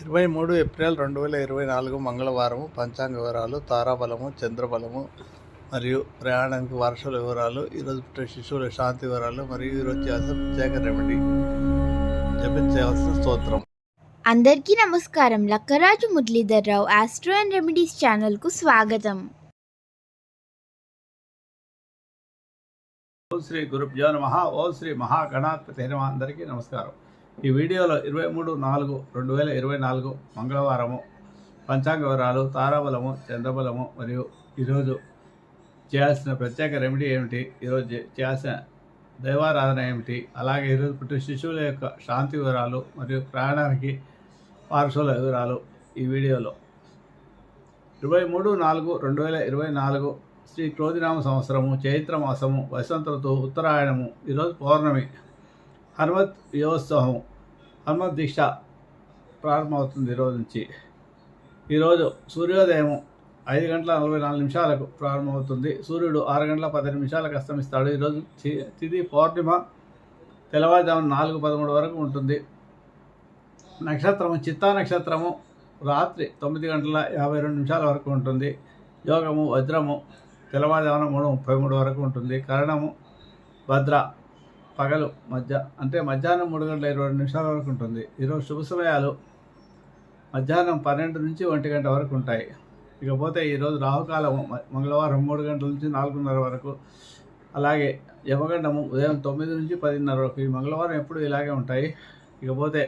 ఇరవై మూడు ఏప్రిల్ రెండు వేల ఇరవై నాలుగు మంగళవారం పంచాంగ వివరాలు తారాబలము చంద్రబలము మరియు ప్రయాణానికి వారసుల వివరాలు ఈరోజు శిశువుల శాంతి వివరాలు మరియు ఈరోజు చేయాల్సిన ప్రత్యేక రెమెడీ జపించవలసిన స్తోత్రం. అందరికీ నమస్కారం. Lakkaraju Muralidhar Rao astro and remedies ఛానల్కు స్వాగతం. ఓం శ్రీ గురుభ్యో నమ. ఓం శ్రీ మహాగణాధిపతి నమ అందరికీ నమస్కారం. ఈ వీడియోలో ఇరవై మూడు నాలుగు రెండు వేల ఇరవై నాలుగు మంగళవారము పంచాంగ వివరాలు తారాబలము చంద్రబలము మరియు ఈరోజు చేయాల్సిన ప్రత్యేక రెమెడీ ఏమిటి? ఈరోజు చేయాల్సిన దైవారాధన ఏమిటి? అలాగే ఈరోజు పుట్టిన శిశువుల యొక్క శాంతి వివరాలు మరియు ప్రయాణానికి వారసుల వివరాలు ఈ వీడియోలో. ఇరవై మూడు నాలుగు రెండు వేల ఇరవై నాలుగు శ్రీ క్రోధినామ సంవత్సరము చైత్ర మాసము వసంత ఋతువు ఉత్తరాయణము ఈరోజు పౌర్ణమి. హనుమత్ యోత్సవము హనుమత్ దీక్ష ప్రారంభమవుతుంది ఈరోజు నుంచి. ఈరోజు సూర్యోదయం ఐదు గంటల నలభై నాలుగు నిమిషాలకు ప్రారంభమవుతుంది. సూర్యుడు ఆరు గంటల పది నిమిషాలకు అస్తమిస్తాడు. ఈరోజు తిది పౌర్ణిమ తెల్లవారుజామున నాలుగు పదమూడు వరకు ఉంటుంది. నక్షత్రము చిత్తా నక్షత్రము రాత్రి తొమ్మిది గంటల యాభై రెండు నిమిషాల వరకు ఉంటుంది. యోగము వజ్రము తెల్లవారుజామున మూడు ముప్పై మూడు వరకు ఉంటుంది. కరణము భద్ర పగలు మధ్య అంటే మధ్యాహ్నం మూడు గంటల ఇరవై నిమిషాల వరకు ఉంటుంది. ఈరోజు శుభ సమయాలు మధ్యాహ్నం పన్నెండు నుంచి ఒంటి గంట వరకు ఉంటాయి. ఇకపోతే ఈరోజు రాహుకాలం మంగళవారం మూడు గంటల నుంచి నాలుగున్నర వరకు అలాగే యమగండము ఉదయం తొమ్మిది నుంచి పదిన్నర వరకు ఈ మంగళవారం ఎప్పుడు ఇలాగే ఉంటాయి. ఇకపోతే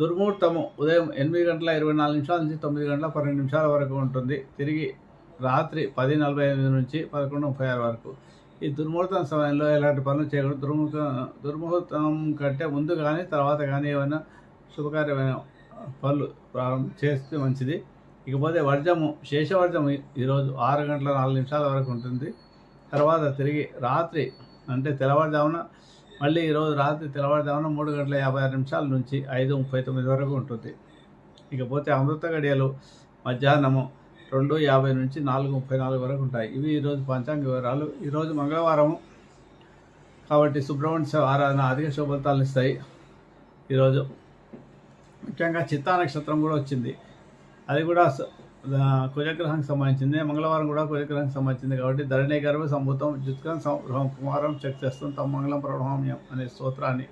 దుర్ముహూర్తము ఉదయం ఎనిమిది గంటల ఇరవై నాలుగు నిమిషాల నుంచి తొమ్మిది గంటల పన్నెండు నిమిషాల వరకు ఉంటుంది. తిరిగి రాత్రి పది నలభై ఎనిమిది నుంచి పదకొండు ముప్పై ఆరు వరకు. ఈ దుర్ముహూర్తం సమయంలో ఎలాంటి పనులు చేయకూడదు. దుర్ముహూర్తం దుర్ముహూర్తం కంటే ముందు కానీ తర్వాత కానీ ఏమైనా శుభకార్యమైన పనులు ప్రారంభం చేస్తే మంచిది. ఇకపోతే వర్జము శేషవర్జము ఈరోజు ఆరు గంటల నాలుగు నిమిషాల వరకు ఉంటుంది. తర్వాత తిరిగి రాత్రి అంటే తెల్లవారుజామున మళ్ళీ ఈరోజు రాత్రి తెల్లవారుజామున మూడు గంటల యాభై ఆరు నిమిషాల నుంచి ఐదు ముప్పై తొమ్మిది వరకు ఉంటుంది. ఇకపోతే అమృత గడియలు మధ్యాహ్నము రెండు యాభై నుంచి నాలుగు ముప్పై నాలుగు వరకు ఉంటాయి. ఇవి ఈరోజు పంచాంగ వివరాలు. ఈరోజు మంగళవారం కాబట్టి సుబ్రహ్మణ్య ఆరాధన అధిక శుభఫలితాలు ఇస్తాయి. ఈరోజు ముఖ్యంగా చిత్తా నక్షత్రం కూడా వచ్చింది. అది కూడా కుజగ్రహానికి సంబంధించింది. మంగళవారం కూడా కుజగ్రహానికి సంబంధించింది కాబట్టి ధరణి గర్భ సంభూతం జుత్కం సంభ్రహం కుమారం శక్తిస్తం తమ మంగళం ప్రణామ్యం అనే స్తోత్రాన్ని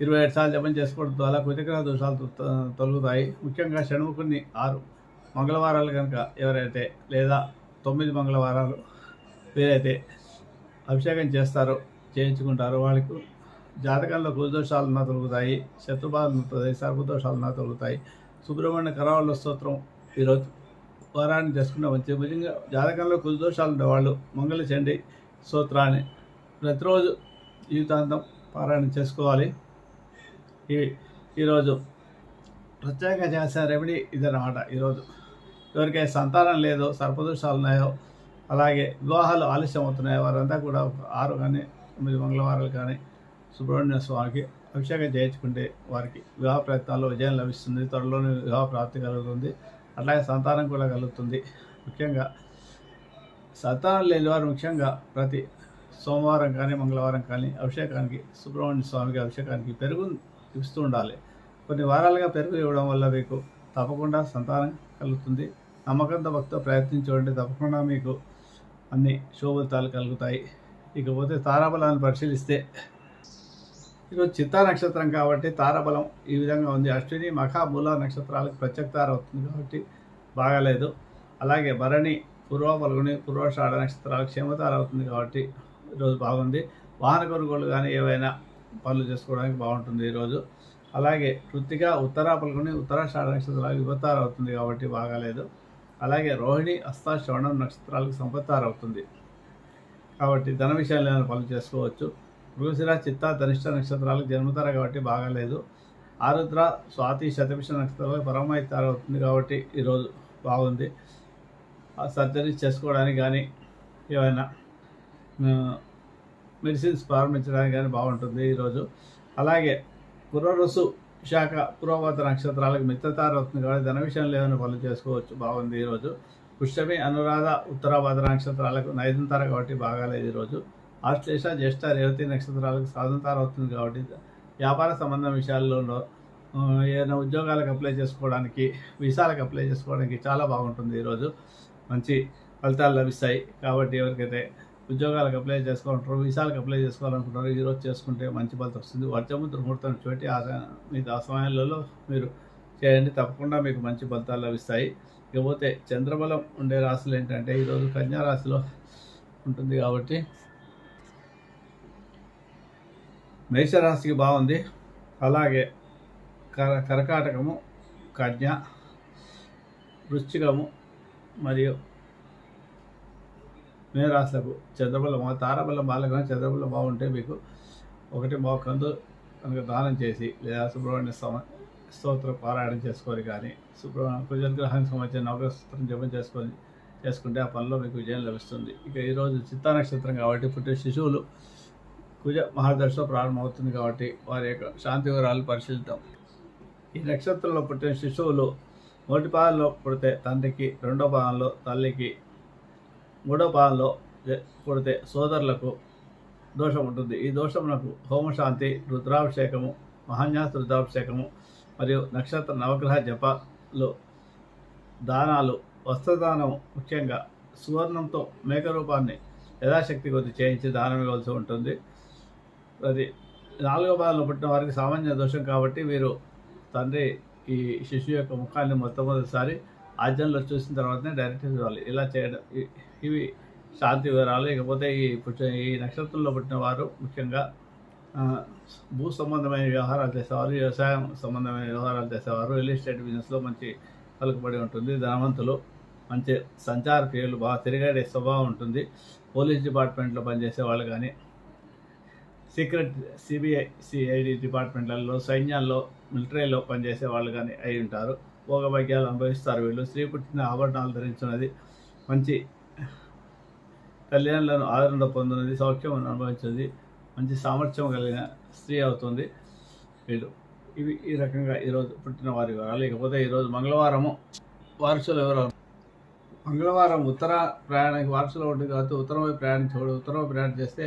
ఇరవై ఏడు సార్లు జపం చేసుకోవడం ద్వారా కుజగ్రహ దోషాలు తొ- తొలగుతాయి. ముఖ్యంగా షణ్ముఖుని ఆరు మంగళవారాలు కనుక ఎవరైతే లేదా తొమ్మిది మంగళవారాలు వీరైతే అభిషేకం చేస్తారో చేయించుకుంటారో వాళ్ళకు జాతకంలో కుదోషాలు నా తొలుగుతాయి శత్రుబాధలు తొలుగుతాయి సర్పదోషాలు నా తొలుగుతాయి. సుబ్రహ్మణ్య కరావళ స్తోత్రం ఈరోజు వారాన్ని చేసుకున్న మంచి నిజంగా జాతకంలో కుదోషాలు ఉండేవాళ్ళు మంగళ చండి స్తోత్రాన్ని ప్రతిరోజు జీవితాంతం పారాయణ చేసుకోవాలి. ఈ ఈరోజు ప్రత్యేకంగా చేసిన రెమెడీ ఇదన్నమాట ఈరోజు. ఎవరికైనా సంతానం లేదో సర్పదోషాలు ఉన్నాయో అలాగే వివాహాలు ఆలస్యం అవుతున్నాయో వారంతా కూడా ఒక ఆరు కానీ తొమ్మిది మంగళవారాలు కానీ సుబ్రహ్మణ్య స్వామికి అభిషేకం చేయించుకుంటే వారికి వివాహ ప్రయత్నాల్లో విజయం లభిస్తుంది. త్వరలోనే వివాహ ప్రాప్తి కలుగుతుంది. అట్లాగే సంతానం కూడా కలుగుతుంది. ముఖ్యంగా సంతానం లేని వారు ముఖ్యంగా ప్రతి సోమవారం కానీ మంగళవారం కానీ అభిషేకానికి సుబ్రహ్మణ్య స్వామికి అభిషేకానికి పెరుగు ఇస్తూ ఉండాలి. కొన్ని వారాలుగా పెరుగు ఇవ్వడం వల్ల మీకు తప్పకుండా సంతానం కలుగుతుంది. నమ్మకంతో భక్తితో ప్రయత్నించండి. తప్పకుండా మీకు అన్ని శోభతాలు కలుగుతాయి ఇకపోతే తారాబలాన్ని పరిశీలిస్తే ఈరోజు చిత్తా నక్షత్రం కాబట్టి తారాబలం ఈ విధంగా ఉంది. అశ్విని మఖామూల నక్షత్రాలకు ప్రత్యేక తార అవుతుంది కాబట్టి బాగాలేదు. అలాగే భరణి పూర్వ పలుగుని పూర్వషాఢ నక్షత్రాలకు క్షేమతార అవుతుంది కాబట్టి ఈరోజు బాగుంది. వాహన కొనుగోలు కానీ ఏవైనా పనులు చేసుకోవడానికి బాగుంటుంది ఈరోజు. అలాగే కృతిగా ఉత్తర పలుకుని ఉత్తరాషాఢ నక్షత్రాలకు యువతార అవుతుంది కాబట్టి బాగాలేదు. అలాగే రోహిణి హస్త శ్రవణం నక్షత్రాలకు సంపత్తార అవుతుంది కాబట్టి ధన విషయాలు ఏమైనా పనులు చేసుకోవచ్చు. మృగశిర చిత్త ధనిష్ట నక్షత్రాలకు జన్మతార కాబట్టి బాగాలేదు ఆరుద్ర స్వాతి శతభిష నక్షత్రాలకు పరమైతార అవుతుంది కాబట్టి ఈరోజు బాగుంది. ఆ చేసుకోవడానికి కానీ ఏమైనా మెడిసిన్స్ ప్రారంభించడానికి కానీ బాగుంటుంది ఈరోజు అలాగే కుర్రరుసు విశాఖ పూర్వభద్ర నక్షత్రాలకు మిత్రతార అవుతుంది కాబట్టి ధన విషయం లేదని పనులు చేసుకోవచ్చు. బాగుంది ఈరోజు పుష్యమి అనురాధ ఉత్తరాభద్ర నక్షత్రాలకు నైదంతార కాబట్టి బాగాలేదు ఈరోజు ఆశ్లేష జ్యేష్ఠ రేవతి నక్షత్రాలకు సాధంతార అవుతుంది కాబట్టి వ్యాపార సంబంధం విషయాల్లో ఏదైనా ఉద్యోగాలకు అప్లై చేసుకోవడానికి వీసాలకు అప్లై చేసుకోవడానికి చాలా బాగుంటుంది ఈరోజు మంచి ఫలితాలు లభిస్తాయి. కాబట్టి ఎవరికైతే ఉద్యోగాలకు అప్లై చేసుకోవాలంటారు వీసాలకు అప్లై చేసుకోవాలనుకుంటారు ఈరోజు చేసుకుంటే మంచి ఫలితం వస్తుంది. వర్జముద్ర దుర్ముహూర్తం చూపెట్టి ఆ స- మీకు ఆ సమయాలలో మీరు చేయండి తప్పకుండా మీకు మంచి ఫలితాలు లభిస్తాయి. ఇకపోతే చంద్రబలం ఉండే రాశులు ఏంటంటే ఈరోజు కన్యా రాశిలో ఉంటుంది కాబట్టి మేషరాశికి బాగుంది. అలాగే కర కర్కాటకము కన్య వృశ్చికము మరియు మేరాశులకు చంద్రబలం తారాబలం బాలకం చంద్రబలం బాగుంటే మీకు ఒకటి మోకందు కనుక దానం చేసి లేదా సుబ్రహ్మణ్య స్వామి స్తోత్ర పారాయణం చేసుకొని కానీ సుబ్రహ్మణ్య కుజగ్రహానికి సంబంధించిన నవగ్రహ జపం చేసుకొని చేసుకుంటే ఆ పనిలో మీకు విజయం లభిస్తుంది. ఇక ఈరోజు చిత్తా నక్షత్రం కాబట్టి పుట్టిన శిశువులు కుజ మహాదశలో ప్రారంభమవుతుంది కాబట్టి వారి యొక్క శాంతి వివరాలు పరిశీలిద్దాం. ఈ నక్షత్రంలో పుట్టిన శిశువులు మొదటి పాదంలో పుడితే తండ్రికి రెండో పాదంలో తల్లికి మూడో పాదంలో కొడితే పుడితే సోదరులకు దోషం ఉంటుంది ఈ దోషమునకు హోమశాంతి రుద్రాభిషేకము మహాన్యాస రుద్రాభిషేకము మరియు నక్షత్ర నవగ్రహ జపాలు దానాలు వస్త్రదానం ముఖ్యంగా సువర్ణంతో మేక రూపాన్ని యథాశక్తి కొద్ది చేయించి దానం ఇవ్వాల్సి ఉంటుంది. అది నాలుగో పాదంలో పుట్టిన వారికి సామాన్య దోషం కాబట్టి వీరు తండ్రి ఈ శిశువు యొక్క ముఖాన్ని మొట్టమొదటిసారి ఆజ్ఞంలో చూసిన తర్వాతనే డైరెక్ట్ ఇవ్వాలి ఇలా చేయడం ఇవి శాంతి వివరాలు ఇకపోతే ఈ పుట్టిన ఈ నక్షత్రంలో పుట్టిన వారు ముఖ్యంగా భూ సంబంధమైన వ్యవహారాలు చేసేవారు వ్యవసాయం సంబంధమైన వ్యవహారాలు చేసేవారు రియల్ ఎస్టేట్ బిజినెస్లో మంచి పలుకుబడి ఉంటుంది ధనవంతులు మంచి సంచార క్రియలు బాగా తిరిగాడే స్వభావం ఉంటుంది పోలీస్ డిపార్ట్మెంట్లో పనిచేసే వాళ్ళు కానీ సీక్రెట్ సిబిఐ సిఐడి డిపార్ట్మెంట్లలో సైన్యాల్లో మిలిటరీలో పనిచేసే వాళ్ళు కానీ అయి ఉంటారు. భోగభాగ్యాలు అనుభవిస్తారు వీళ్ళు. స్త్రీ పుట్టిన ఆభరణాలు ధరించినది మంచి కళ్యాణులను ఆదరణ పొందినది సౌఖ్యం అనుభవించినది మంచి సామర్థ్యం కలిగిన స్త్రీ అవుతుంది వీళ్ళు. ఇవి ఈ రకంగా ఈరోజు పుట్టిన వారి వివరాలు. లేకపోతే ఈరోజు మంగళవారము వారసుల వివరాలు మంగళవారం ఉత్తర ప్రయాణానికి వారసులో ఉంటుంది కాబట్టి ఉత్తరం వైపు ప్రయాణించకూడదు ఉత్తరం వైపు ప్రయాణం చేస్తే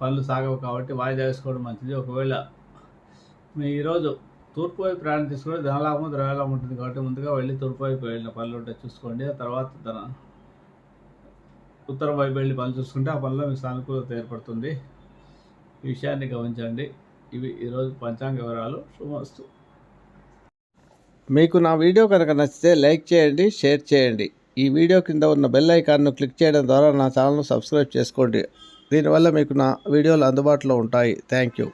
పనులు సాగవు కాబట్టి వాయిదా వేసుకోవడం మంచిది. ఒకవేళ మీ ఈరోజు తూర్పు వైపు ప్రయాణం తీసుకుంటే ధనలాభం ద్రవ్యలాభం ఉంటుంది కాబట్టి ముందుగా వెళ్ళి తూర్పు వైపు వెళ్ళిన పనులు ఉంటే చూసుకోండి. ఆ తర్వాత ధన ఉత్తరం వైపు వెళ్ళి పనులు చూసుకుంటే ఆ పనిలో మీకు సానుకూలత ఏర్పడుతుంది. ఈ విషయాన్ని గమనించండి. ఇవి ఈరోజు పంచాంగ వివరాలు. శుభమస్తు. మీకు నా వీడియో కనుక నచ్చితే లైక్ చేయండి షేర్ చేయండి. ఈ వీడియో కింద ఉన్న బెల్ ఐకాన్ను క్లిక్ చేయడం ద్వారా నా ఛానల్ను సబ్స్క్రైబ్ చేసుకోండి. దీనివల్ల మీకు నా వీడియోలు అందుబాటులో ఉంటాయి. Thank you.